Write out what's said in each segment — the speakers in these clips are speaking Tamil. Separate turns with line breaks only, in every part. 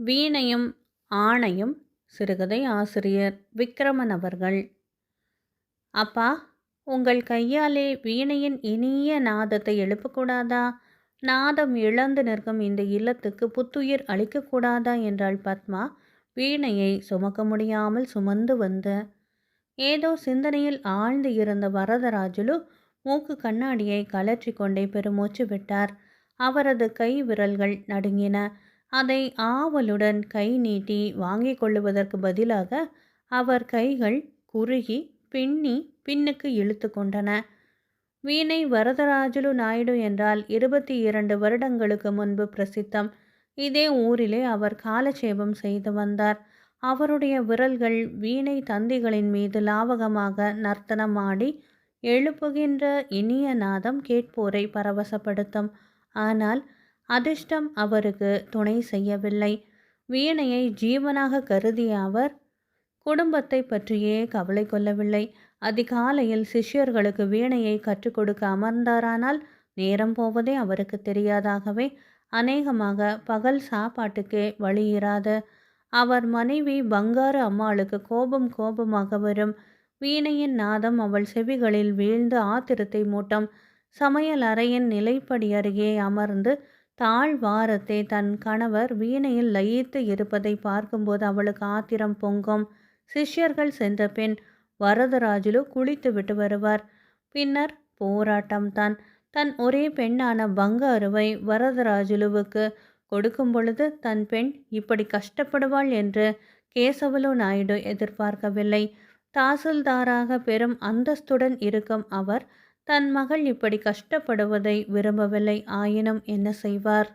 வீணையும் ஆணையும் சிறுகதை ஆசிரியர் விக்ரமன் அவர்கள். அப்பா உங்கள் கையாலே வீணையின் இனிய நாதத்தை எழுப்பக்கூடாதா? நாதம் இழந்து நிற்கும் இந்த இல்லத்துக்கு புத்துயிர் அளிக்கக்கூடாதா? என்றாள் பத்மா வீணையை சுமக்க முடியாமல் சுமந்து வந்து. ஏதோ சிந்தனையில் ஆழ்ந்து இருந்த வரதராஜுலு மூக்கு கண்ணாடியை கலற்றி கொண்டே பெருமூச்சு விட்டார். அவரது கை விரல்கள் நடுங்கின. அதை ஆவலுடன் கை நீட்டி வாங்கிக் கொள்ளுவதற்கு பதிலாக அவர் கைகள் குறுகி பின்னி பின்னுக்கு இழுத்து கொண்டன. வீணை வரதராஜலு நாயுடு என்றால் இருபத்தி இரண்டு வருடங்களுக்கு முன்பு பிரசித்தம். இதே ஊரிலே அவர் காலட்சேபம் செய்து வந்தார். அவருடைய விரல்கள் வீணை தந்திகளின் மீது லாவகமாக நர்த்தனமாடி எழுப்புகின்ற இனிய நாதம் கேட்போரை பரவசப்படுத்தும். ஆனால் அதிர்ஷ்டம் அவருக்கு துணை செய்யவில்லை. வீணையை ஜீவனாக கருதிய அவர் குடும்பத்தை பற்றியே கவலை கொள்ளவில்லை. அதிகாலையில் சிஷ்யர்களுக்கு வீணையை கற்றுக் கொடுக்க அமர்ந்தாரானால் நேரம் போவதே அவருக்கு தெரியாதாகவே அநேகமாக பகல் சாப்பாட்டுக்கே வழியிராது அவர் மனைவி பங்காரு அம்மாளுக்கு கோபம் கோபமாக வரும். வீணையின் நாதம் அவள் செவிகளில் வீழ்ந்து ஆத்திரத்தை மூட்டம். சமையல் அறையின் நிலைப்படி அருகே அமர்ந்து தாழ்வாரத்தை தன் கணவர் வீணையில் லயித்து இருப்பதை பார்க்கும்போது அவளுக்கு ஆத்திரம் பொங்கும். சிஷ்யர்கள் சென்ற பின் வரதராஜுலு குளித்து விட்டு வருவார். பின்னர் போராட்டம்தான் தன். ஒரே பெண்ணான பங்காருவை வரதராஜுலுவுக்கு கொடுக்கும் பொழுது தன் பெண் இப்படி கஷ்டப்படுவாள் என்று கேசவலு நாயுடு எதிர்பார்க்கவில்லை. தாசில்தாராக பெரும் அந்தஸ்துடன் இருக்கும் அவர் தன் மகள் இப்படி கஷ்டப்படுவதை விரும்பவில்லை ஆயினும் என்ன செய்வார்?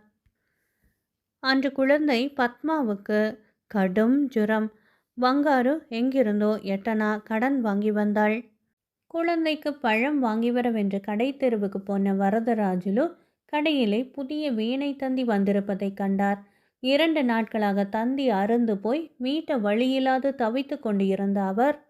அன்று குழந்தை பத்மாவுக்கு கடும் ஜுரம். பங்காரு எங்கிருந்தோ? எட்டனா கடன் வாங்கி வந்தாள். குழந்தைக்கு பழம் வாங்கி வரவென்று கடை தெருவுக்கு போன வரதராஜுலு கடையிலே புதிய வீணை தந்தி வந்திருப்பதை கண்டார். இரண்டு நாட்களாக தந்தி அருந்து போய் மீட்ட வழியில்லாது தவித்து கொண்டு இருந்த அவர்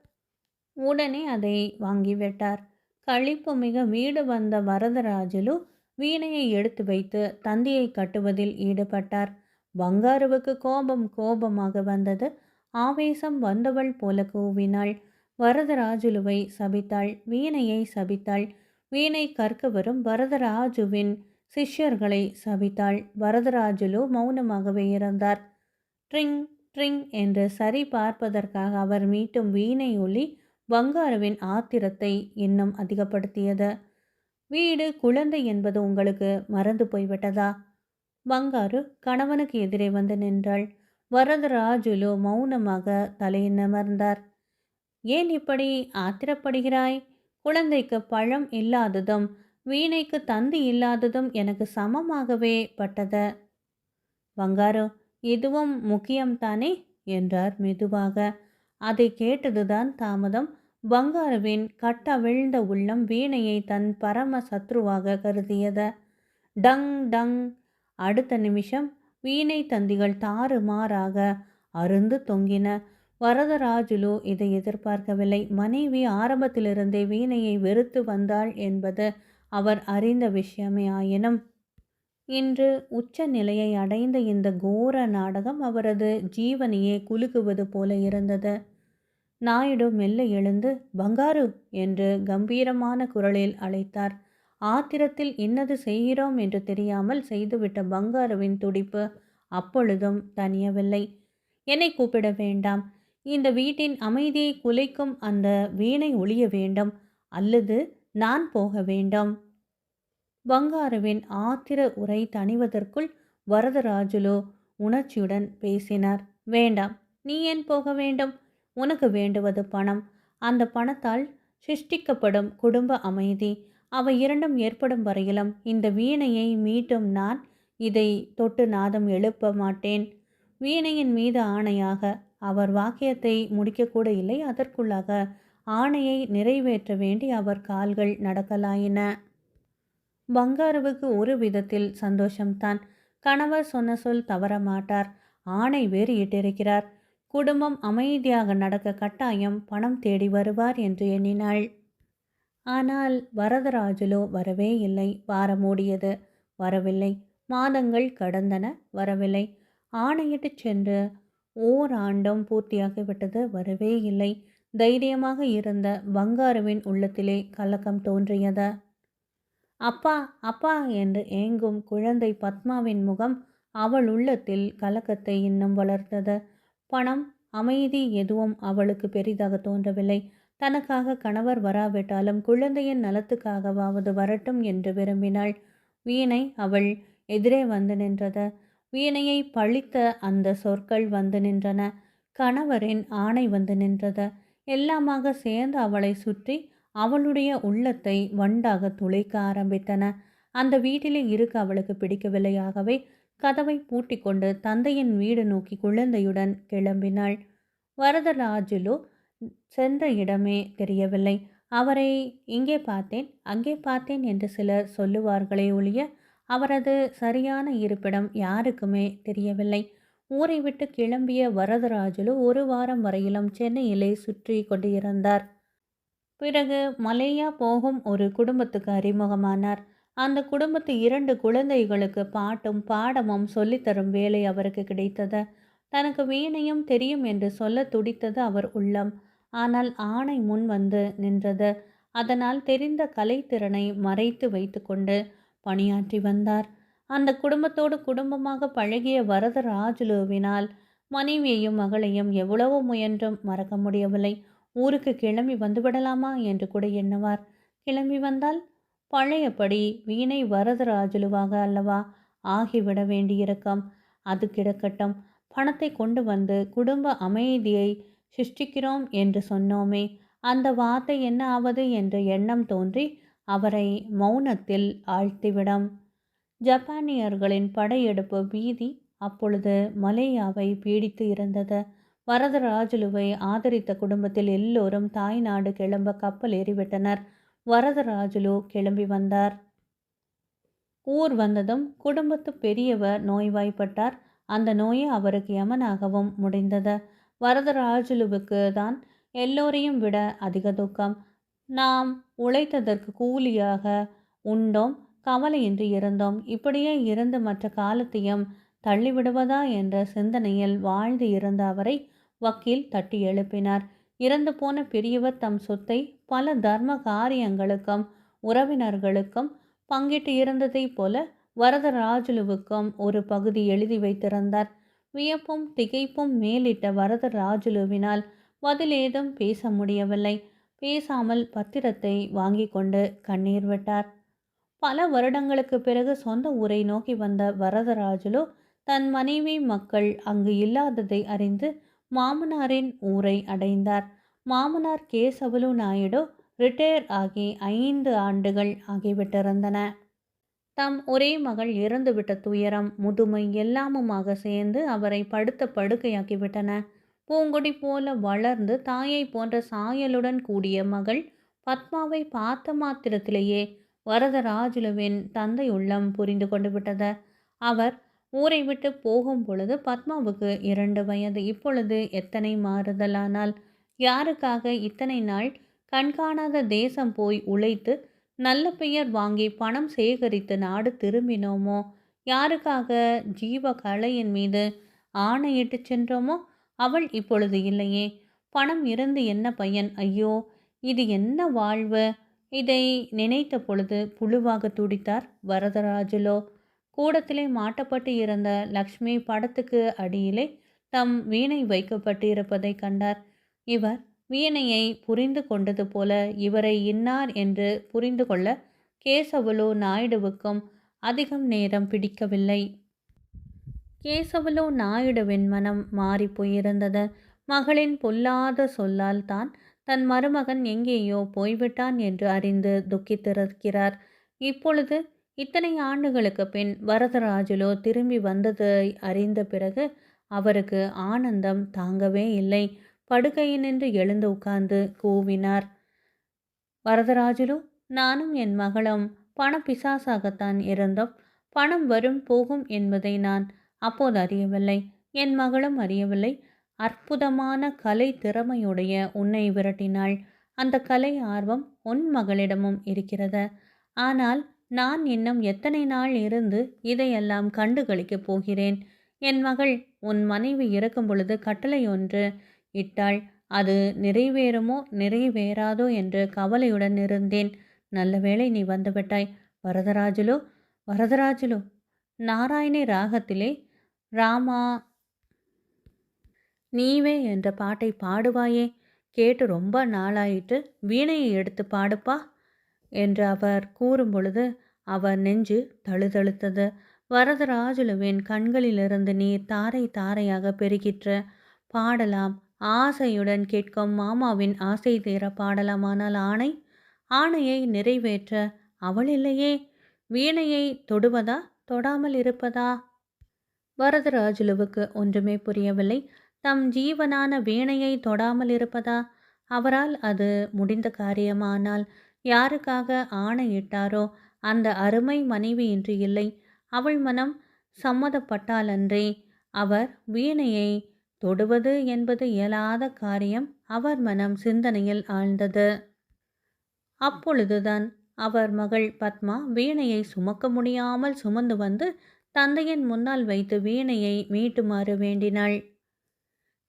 உடனே அதை வாங்கிவிட்டார் கழிப்பு மிக வீடு வந்த வரதராஜுலு வீணையை எடுத்து வைத்து தந்தியை கட்டுவதில் ஈடுபட்டார். பங்காருவுக்கு கோபம் கோபமாக வந்தது. ஆவேசம் வந்தவள் போல கூவினாள். வரதராஜுலுவை சபித்தாள். வீணையை சபித்தாள். வீணை கற்க வரும் வரதராஜுவின் சிஷ்யர்களை சபித்தாள். வரதராஜுலு மௌனமாகவே இருந்தார் ட்ரிங் ட்ரிங் என்று சரி பார்ப்பதற்காக அவர் மீட்டும் வீணை ஒளி பங்காருவின் ஆத்திரத்தை இன்னும் அதிகப்படுத்தியது. வீடு குழந்தை என்பது உங்களுக்கு மறந்து போய்விட்டதா? பங்காரு கணவனுக்கு எதிரே வந்து நின்றாள். வரதராஜுலு மௌனமாக தலையை நிமர்ந்தார். ஏன் இப்படி ஆத்திரப்படுகிறாய்? குழந்தைக்கு பழம் இல்லாததும் வீணைக்கு தந்தி இல்லாததும் எனக்கு சமமாகவே பட்டது. பங்காரு இதுவும் முக்கியம்தானே? என்றார் மெதுவாக. அதை கேட்டதுதான் தாமதம். பங்காருவின் கட்டவிழ்ந்த உள்ளம் வீணையை தன் பரம சத்ருவாக கருதியது. Tongue tongue. அடுத்த நிமிஷம் வீணை தந்திகள் தாறுமாறாக அருந்து தொங்கின. வரதராஜுலு இதை எதிர்பார்க்கவில்லை. மனைவி ஆரம்பத்திலிருந்தே வீணையை வெறுத்து வந்தாள் என்பது அவர் அறிந்த விஷயமே ஆயினும் இன்று உச்ச நிலையை அடைந்த இந்த கோர நாடகம் அவரது ஜீவனையே குலுக்குவது போல இருந்தது. நாயுடு மெல்ல எழுந்து பங்காரு! என்று கம்பீரமான குரலில் அழைத்தார். ஆத்திரத்தில் இன்னது செய்கிறோம் என்று தெரியாமல் செய்துவிட்ட பங்காருவின் துடிப்பு அப்பொழுதும் தனியவில்லை என்னை கூப்பிட வேண்டாம். இந்த வீட்டின் அமைதியை குலைக்கும் அந்த வீணை ஒழிய வேண்டும். அல்லது நான் போக வேண்டும். பங்காருவின் ஆத்திர உரை தணிவதற்குள் வரதராஜுலோ உணர்ச்சியுடன் பேசினார். வேண்டாம். நீ ஏன் போக வேண்டும்? உனக்கு வேண்டுவது பணம். அந்த பணத்தால் சிருஷ்டிக்கப்படும் குடும்ப அமைதி. அவை இரண்டும் ஏற்படும் வரையிலும் இந்த வீணையை மீட்டும் நான் இதை தொட்டு நாதம் எழுப்ப மாட்டேன். வீணையின் மீது ஆணையாக அவர் வாக்கியத்தை முடிக்கக்கூட இல்லை. அதற்குள்ளாக ஆணையை நிறைவேற்ற வேண்டி அவர் கால்கள் நடக்கலாயின. பங்காருவுக்கு ஒரு விதத்தில் சந்தோஷம்தான். கணவர் சொன்ன சொல் தவற மாட்டார். ஆணை வேறு இட்டிருக்கிறார். குடும்பம் அமைதியாக நடக்க கட்டாயம் பணம் தேடி வருவார் என்று எண்ணினாள். ஆனால் வரதராஜுலோ வரவே இல்லை. வாரம் ஓடியது. வரவில்லை. மாதங்கள் கடந்தன. வரவில்லை. ஆணையிட்டு சென்று ஓராண்டும் பூர்த்தியாகிவிட்டது. வரவே இல்லை. தைரியமாக இருந்த பங்காருவின் உள்ளத்திலே கலக்கம் தோன்றியது. அப்பா அப்பா என்று ஏங்கும் குழந்தை பத்மாவின் முகம் அவள் உள்ளத்தில் கலக்கத்தை இன்னும் வளர்த்தது. பணம் அமைதி எதுவும் அவளுக்கு பெரிதாக தோன்றவில்லை. தனக்காக கணவர் வராவிட்டாலும் குழந்தையின் நலத்துக்காகவாவது வரட்டும் என்று விரும்பினாள். வீணை அவள் எதிரே வந்து நின்றது. வீணையை பழித்த அந்த சொற்கள் வந்து நின்றன. கணவரின் ஆணை வந்து நின்றது. எல்லாமாக சேர்ந்து அவளை சுற்றி அவளுடைய உள்ளத்தை வண்டாக துளைக்க ஆரம்பித்தன. அந்த வீட்டிலே இருக்க அவளுக்கு பிடிக்கவில்லையாகவே கதவை பூட்டிக்கொண்டு தந்தையின் வீடு நோக்கி குழந்தையுடன் கிளம்பினாள். வரதராஜிலோ சென்ற இடமே தெரியவில்லை. அவரை இங்கே பார்த்தேன் அங்கே பார்த்தேன் என்று சிலர் சொல்லுவார்களே ஒழிய அவரது சரியான இருப்பிடம் யாருக்குமே தெரியவில்லை. ஊரை விட்டு கிளம்பிய வரதராஜுலு ஒரு வாரம் வரையிலும் சென்னையிலே சுற்றி கொண்டிருந்தார். பிறகு மலேயா போகும் ஒரு குடும்பத்துக்கு அறிமுகமானார். அந்த குடும்பத்து இரண்டு குழந்தைகளுக்கு பாட்டும் பாடமும் சொல்லித்தரும் வேலை அவருக்கு கிடைத்தது. தனக்கு வீணையும் தெரியும் என்று சொல்ல துடித்தது அவர் உள்ளம். ஆனால் ஆணை முன் வந்து நின்றது. அதனால் தெரிந்த கலைத்திறனை மறைத்து வைத்துக்கொண்டு பணியாற்றி வந்தார். அந்த குடும்பத்தோடு குடும்பமாக பழகிய வரதராஜுலுவினால் மனைவியையும் மகளையும் எவ்வளவோ முயன்றும் மறக்க முடியவில்லை. ஊருக்கு கிளம்பி வந்துவிடலாமா என்று கூட எண்ணுவார். கிளம்பி வந்தால் பழையபடி வீணை வரதராஜலுவாக அல்லவா ஆகிவிட வேண்டியிருக்கும். அது கிடக்கட்டும். பணத்தை கொண்டு வந்து குடும்ப அமைதியை சிருஷ்டிக்கிறோம் என்று சொன்னோமே. அந்த வார்த்தை என்ன ஆவது என்ற எண்ணம் தோன்றி அவரை மௌனத்தில் ஆழ்த்திவிடும். ஜப்பானியர்களின் படையெடுப்பு பீதி அப்பொழுது மலேயாவை பீடித்து இருந்தது. வரதராஜுலுவை ஆதரித்த குடும்பத்தில் எல்லோரும் தாய்நாடு கிளம்ப கப்பல் ஏறிவிட்டனர். வரதராஜுலு கிளம்பி வந்தார். ஊர் வந்ததும் குடும்பத்து பெரியவர் நோய்வாய்ப்பட்டார். அந்த நோயை அவருக்கு யமனாகவும் முடிந்தது. வரதராஜுலுவுக்கு தான் எல்லோரையும் விட அதிக துக்கம். நாம் உழைத்ததற்கு கூலியாக உண்டோம். கவலையின்றி இருந்தோம். இப்படியே இருந்து மற்ற காலத்தையும் தள்ளிவிடுவதா என்ற சிந்தனையில் வாழ்ந்து இருந்த அவரை வக்கீல் தட்டி எழுப்பினார். இறந்து போன பெரியவர் தம் சொத்தை பல தர்ம காரியங்களுக்கும் உறவினர்களுக்கும் பங்கிட்டு இருந்ததைப் போல வரதராஜுலுவுக்கும் ஒரு பகுதி எழுதி வைத்திருந்தார். வியப்பும் திகைப்பும் மேலிட்ட வரதராஜுலுவினால் பதிலேதும் பேச முடியவில்லை. பேசாமல் பத்திரத்தை வாங்கி கொண்டு கண்ணீர் விட்டார். பல வருடங்களுக்கு பிறகு சொந்த ஊரை நோக்கி வந்த வரதராஜுலு தன் மனைவி மக்கள் அங்கு இல்லாததை அறிந்து மாமனாரின் ஊரை அடைந்தார். மாமனார் கேசவலு நாயுடு ரிட்டையர் ஆகி ஐந்து ஆண்டுகள் ஆகிவிட்டிருந்தன. தம் ஒரே மகள் இறந்துவிட்ட துயரம் முதுமை எல்லாமுமாக சேர்ந்து அவரை படுத்த படுக்கையாக்கிவிட்டன. பூங்கொடி போல வளர்ந்து தாயை போன்ற சாயலுடன் கூடிய மகள் பத்மாவை பார்த்த மாத்திரத்திலேயே வரதராஜுலுவின் தந்தை உள்ளம் புரிந்து கொண்டு விட்டது. அவர் ஊரை விட்டு போகும் பொழுது பத்மாவுக்கு இரண்டு வயது. இப்பொழுது எத்தனை மாறுதலானால்? யாருக்காக இத்தனை நாள்? கண்காணாத தேசம் போய் உழைத்து நல்ல பெயர் வாங்கி பணம் சேகரித்து நாடு திரும்பினோமோ? யாருக்காக ஜீவ கலையின் மீது ஆணையிட்டு சென்றோமோ? அவள் இப்பொழுது இல்லையே. பணம் இருந்து என்ன பையன்? ஐயோ இது என்ன வாழ்வு? இதை நினைத்த பொழுது புழுவாக துடித்தார் வரதராஜுலோ. கூடத்திலே மாட்டப்பட்டு இருந்த லக்ஷ்மி படத்துக்கு அடியிலே தம் வீணை வைக்கப்பட்டிருப்பதை கண்டார். இவர் வீணையை புரிந்து கொண்டது போல இவரை இன்னார் என்று புரிந்து கொள்ள கேசவலு நாயுடுவுக்கும் அதிகம் நேரம் பிடிக்கவில்லை. கேசவலு நாயுடுவின் மனம் மாறி போயிருந்தது. மகளின் பொல்லாத சொல்லால் தான் தன் மருமகன் எங்கேயோ போய்விட்டான் என்று அறிந்து துக்கித்திருக்கிறார். இப்பொழுது இத்தனை ஆண்டுகளுக்கு பின் வரதராஜுலோ திரும்பி வந்ததை அறிந்த பிறகு அவருக்கு ஆனந்தம் தாங்கவே இல்லை. படுக்கையினின்று எழுந்து உட்கார்ந்து கூவினார். வரதராஜுலு நானும் என் மகளும் பண பிசாசாகத்தான் இருந்தோம். பணம் வரும் போகும் என்பதை நான் அப்போது அறியவில்லை. என் மகளும் அறியவில்லை. அற்புதமான கலை திறமையுடைய உன்னை விரட்டினாள். அந்த கலை ஆர்வம் உன் மகளிடமும் இருக்கிறது. ஆனால் நான் இன்னும் எத்தனை நாள் இருந்து இதையெல்லாம் கண்டுகளிக்கப் போகிறேன்? என் மகள் உன் மனைவி இறக்கும் பொழுது கட்டளை ஒன்று இட்டாள். அது நிறைவேறுமோ நிறைவேறாதோ என்று கவலையுடன் இருந்தேன். நல்ல வேளை நீ வந்துவிட்டாய் வரதராஜுலோ? வரதராஜுலோ? நாராயணி ராகத்திலே ராமா நீவே என்ற பாட்டை பாடுவாயே. கேட்டு ரொம்ப நாளாயிட்டு வீணையை எடுத்து பாடுப்பா. என்று அவர் கூறும்பொழுது அவர் நெஞ்சு தழுதழுத்தது. வரதராஜுலுவின் கண்களிலிருந்து நீர் தாரை தாரையாக பெருகிற்று. பாடலாம். ஆசையுடன் கேட்கும் மாமாவின் ஆசை தீர பாடலாமானால் ஆணை? ஆணையை நிறைவேற்ற அவள் இல்லையே? வீணையை தொடுவதா? தொடாமல் இருப்பதா? வரதராஜுலுவுக்கு ஒன்றுமே புரியவில்லை. தம் ஜீவனான வீணையை தொடாமல் இருப்பதா? அவரால் அது முடிந்த காரியமானால் யாருக்காக ஆணையிட்டாரோ அந்த அருமை மனைவி இன்று இல்லை. அவள் மனம் சம்மதப்பட்டாலன்றே அவர் வீணையை தொடுவது என்பது இயலாத காரியம் அவர் மனம் சிந்தனையில் ஆழ்ந்தது. அப்பொழுதுதான் அவர் மகள் பத்மா வீணையை சுமக்க முடியாமல் சுமந்து வந்து தந்தையின் முன்னால் வைத்து வீணையை மீட்டுமாறு வேண்டினாள்.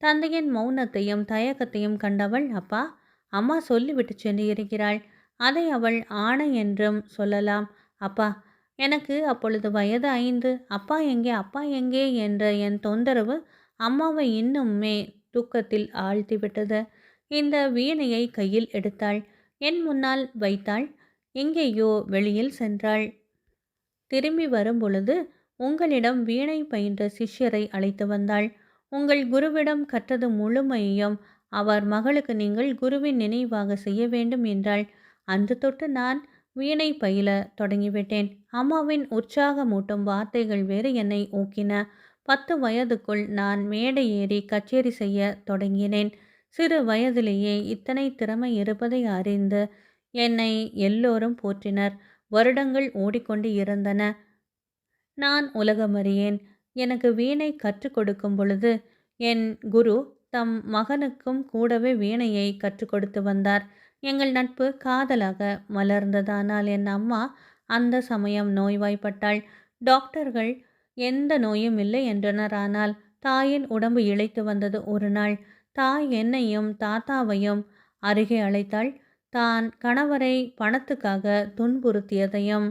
தந்தையின் மௌனத்தையும் தயக்கத்தையும் கண்டவள் அப்பா அம்மா சொல்லிவிட்டு சென்று இருக்கிறாள் அதை அவள் ஆணை என்றும் சொல்லலாம். அப்பா எனக்கு அப்பொழுது வயது ஐந்து. அப்பா எங்கே? அப்பா எங்கே? என்ற என் தொந்தரவு அம்மாவை இன்னுமே தூக்கத்தில் ஆழ்த்திவிட்டது. இந்த வீணையை கையில் எடுத்தாள். என் முன்னால் வைத்தாள். எங்கேயோ வெளியில் சென்றாள். திரும்பி வரும் பொழுது உங்களிடம் வீணை பயின்ற சிஷ்யரை அழைத்து வந்தாள். உங்கள் குருவிடம் கற்றது முழுமையும் அவர் மகளுக்கு நீங்கள் குருவின் நினைவாக செய்ய வேண்டும் என்றாள். அன்று தொட்டு நான் வீணை பயில தொடங்கிவிட்டேன். அம்மாவின் உற்சாகமூட்டும் வார்த்தைகள் வேறு என்னை ஊக்கின. பத்து வயதுக்குள் நான் மேடை ஏறி கச்சேரி செய்ய தொடங்கினேன். சிறு வயதிலேயே இத்தனை திறமை இருப்பதை அறிந்து என்னை எல்லோரும் போற்றினர். வருடங்கள் ஓடிக்கொண்டு இருந்தன. நான் உலகமறியேன் எனக்கு வீணை கற்றுக் கொடுக்கும் பொழுது என் குரு தம் மகனுக்கும் கூடவே வீணையை கற்றுக் கொடுத்து வந்தார். எங்கள் நட்பு காதலாக மலர்ந்ததானால் என் அம்மா அந்த சமயம் நோய்வாய்ப்பட்டாள். டாக்டர்கள் எந்த நோயும் இல்லை என்றனர். ஆனால் தாயின் உடம்பு இழைத்து வந்தது ஒரு நாள். தாய் என்னையும் தாத்தாவையும் அருகே அழைத்தாள். தான் கணவரை பணத்துக்காக துன்புறுத்தியதையும்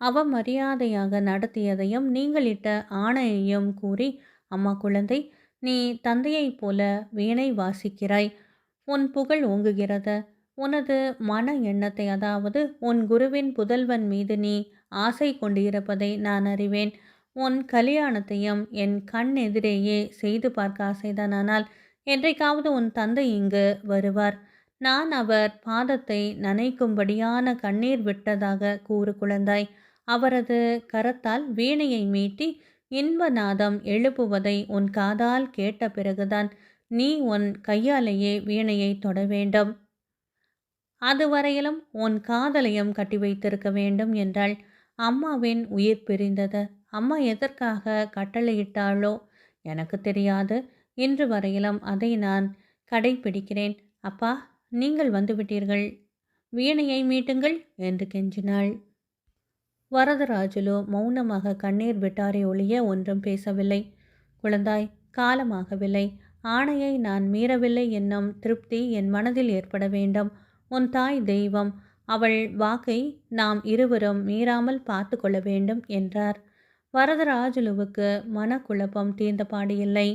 அவமரியாதையாக நடத்தியதையும் நீங்களிட்ட ஆணையையும் கூறி அம்மா குழந்தை நீ தந்தையைப் போல வீணை வாசிக்கிறாய். உன் புகழ் ஓங்குகிறது உனது மன எண்ணத்தை அதாவது உன் குருவின் புதல்வன் மீது நீ ஆசை கொண்டிருப்பதை நான் அறிவேன். உன் கல்யாணத்தையும் என் கண் எதிரேயே செய்து பார்க்க ஆசைதான். ஆனால் என்றைக்காவது உன் தந்தை இங்கு வருவார். நான் அவர் பாதத்தை நனைக்கும்படியான கண்ணீர் விட்டதாக கூறு குழந்தாய். அவரது கரத்தால் வீணையை மீட்டி இன்பநாதம் எழுப்புவதை உன் காதால் கேட்ட பிறகுதான் நீ உன் கையாலேயே வீணையை தொட வேண்டும். அதுவரையிலும் உன் காதலையும் கட்டி வைத்திருக்க வேண்டும் என்றால் அம்மாவின் உயிர் பிரிந்தது. அம்மா எதற்காக கட்டளையிட்டாளோ எனக்கு தெரியாது. இன்று வரையிலும் அதை நான் கடைபிடிக்கிறேன் அப்பா நீங்கள் வந்துவிட்டீர்கள் வீணையை மீட்டுங்கள் என்று கெஞ்சினாள். வரதராஜுலு மௌனமாக கண்ணீர் விட்டாரே ஒழிய ஒன்றும் பேசவில்லை. குழந்தாய் காலமாகவில்லை. ஆணையை நான் மீறவில்லை என்னும் திருப்தி என் மனதில் ஏற்பட வேண்டும். உன் தாய் தெய்வம் அவள் வாக்கை நாம் இருவரும் மீறாமல் பார்த்து கொள்ள வேண்டும் என்றார். வரதராஜுலுவுக்கு மனக்குழப்பம் தீர்ந்த இல்லை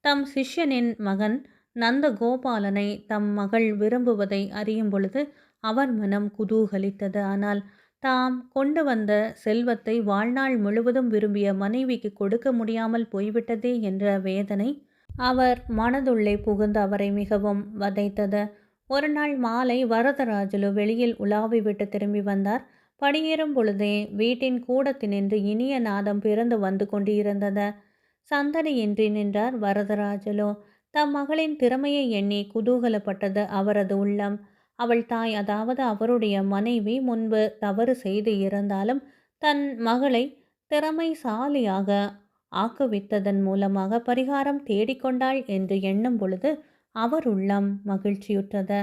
தம் சிஷ்யனின் மகன் நந்த கோபாலனை தம் மகள் விரும்புவதை அறியும் பொழுது அவர் மனம் குதூகலித்தது. ஆனால் தாம் கொண்டு வந்த செல்வத்தை வாழ்நாள் முழுவதும் விரும்பிய மனைவிக்கு கொடுக்க முடியாமல் போய்விட்டதே என்ற வேதனை அவர் மனதுள்ளே புகுந்து அவரை மிகவும் வதைத்தது. ஒரு நாள் மாலை வரதராஜலு வெளியில் உலாவி விட்டு திரும்பி வந்தார். படியேறும் பொழுதே வீட்டின் கூடத்தினின்று இனிய நாதம் பிறந்து வந்து கொண்டிருந்தது. சந்தனையின்றி நின்றார் வரதராஜலோ. தம் மகளின் திறமையை எண்ணி குதூகலப்பட்டது அவரது உள்ளம். அவள் தாய் அதாவது அவருடைய மனைவி முன்பு தவறு செய்து இருந்தாலும் தன் மகளை திறமைசாலியாக ஆக்குவித்ததன் மூலமாக பரிகாரம் தேடிக்கொண்டாள் என்று எண்ணும் பொழுது அவர் உள்ளம் மகிழ்ச்சியுற்றது.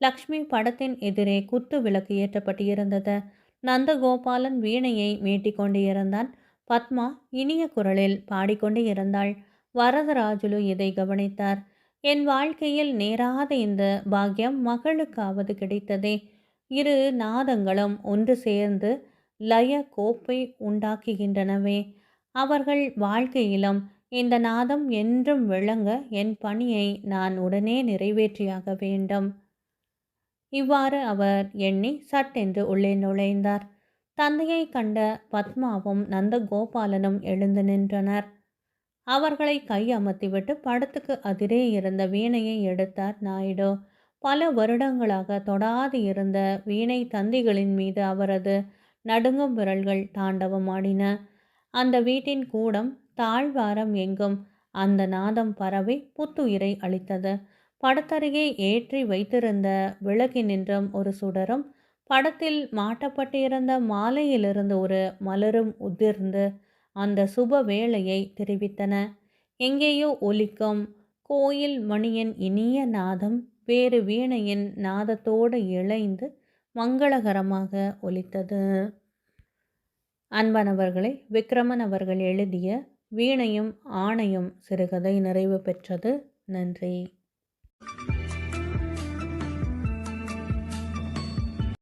லக்ஷ்மி படத்தின் எதிரே குத்து விளக்கு ஏற்றப்பட்டு இருந்தது நந்தகோபாலன் வீணையை மீட்டிக்கொண்டு இருந்தான் பத்மா இனிய குரலில் பாடிக்கொண்டு இருந்தாள் வரதராஜுலு இதை கவனித்தார். என் வாழ்க்கையில் நேராத இந்த பாக்கியம் மகளுக்காவது கிடைத்ததே. இரு நாதங்களும் ஒன்று சேர்ந்து லய கோப்பை உண்டாக்குகின்றனவே. அவர்கள் வாழ்க்கையிலும் இந்த நாதம் என்றும் விளங்க என் பணியை நான் உடனே நிறைவேற்றியாக வேண்டும். இவ்வாறு அவர் எண்ணி சட்டென்று உள்ளே நுழைந்தார். தந்தையை கண்ட பத்மாவும் நந்தகோபாலனும் எழுந்து நின்றனர். அவர்களை கை அமர்த்திவிட்டு படத்துக்கு அதிரே இருந்த வீணையை எடுத்தார் நாயுடு. பல வருடங்களாக தொடாது இருந்த வீணை தந்திகளின் மீது அவரது நடுங்கும் விரல்கள் தாண்டவமாடின. அந்த வீட்டின் கூடம் தாழ்வாரம் எங்கும். அந்த நாதம் பரவி புத்துயிரை அளித்தது. படத்தருகே ஏற்றி வைத்திருந்த விளக்கினின்றும் ஒரு சுடரும் படத்தில் மாட்டப்பட்டிருந்த மாலையிலிருந்து ஒரு மலரும் உதிர்ந்து அந்த சுப வேளையை தெரிவித்தன. எங்கேயோ ஒலிக்கும் கோயில் மணியின் இனிய நாதம் வேறு வீணையின் நாதத்தோடு இழைந்து மங்களகரமாக ஒலித்தது. அன்பானவர்களை விக்ரமன் அவர்கள் எழுதிய வீணையும் ஆணையும் சிறுகதை நிறைவு பெற்றது. நன்றி.